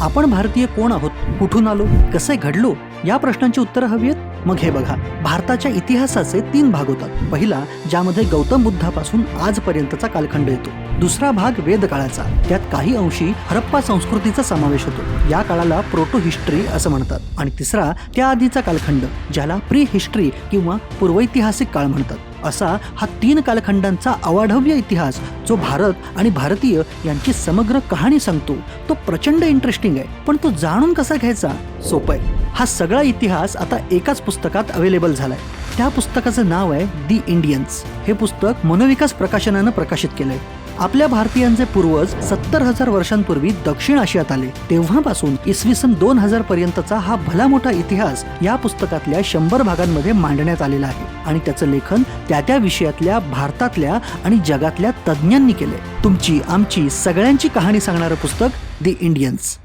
आपण भारतीय कोण आहोत? कुठून आलो? कसे घडलो? या प्रश्नांची उत्तरं हवी आहेत मग हे बघा. भारताच्या इतिहासाचे तीन भाग होतात. पहिला ज्यामध्ये गौतम बुद्धापासून आजपर्यंतचा कालखंड येतो. दुसरा भाग वेदकाळाचा. त्यात काही अंशी हरप्पा संस्कृतीचा समावेश होतो. या काळाला प्रोटो हिस्ट्री असं म्हणतात. आणि तिसरा त्याआधीचा कालखंड ज्याला प्री हिस्ट्री किंवा पूर्वैतिहासिक काळ म्हणतात. असा हा तीन कालखंडांचा अवाढव्य इतिहास जो भारत आणि भारतीय यांची समग्र कहाणी सांगतो. तो प्रचंड इंटरेस्टिंग आहे पण तो जाणून कसा घ्यायचा? सोपं आहे. हा सगळा इतिहास आता एकाच पुस्तकात अवेलेबल झालाय. त्या पुस्तकाचं नाव आहे दी इंडियन्स हे पुस्तक मनोविकास प्रकाशनानं प्रकाशित केलंय. आपल्या भारतीयांचे पूर्वज सत्तर हजार वर्षांपूर्वी दक्षिण आशियात आले. तेव्हापासून इसवी सन दोन हजार पर्यंतचा हा भला मोठा इतिहास या पुस्तकातल्या शंभर भागांमध्ये मांडण्यात आलेला आहे. आणि त्याचं लेखन त्या त्या विषयातल्या भारतातल्या आणि जगातल्या तज्ज्ञांनी केले तुमची आमची सगळ्यांची कहाणी सांगणारं पुस्तक दी इंडियन्स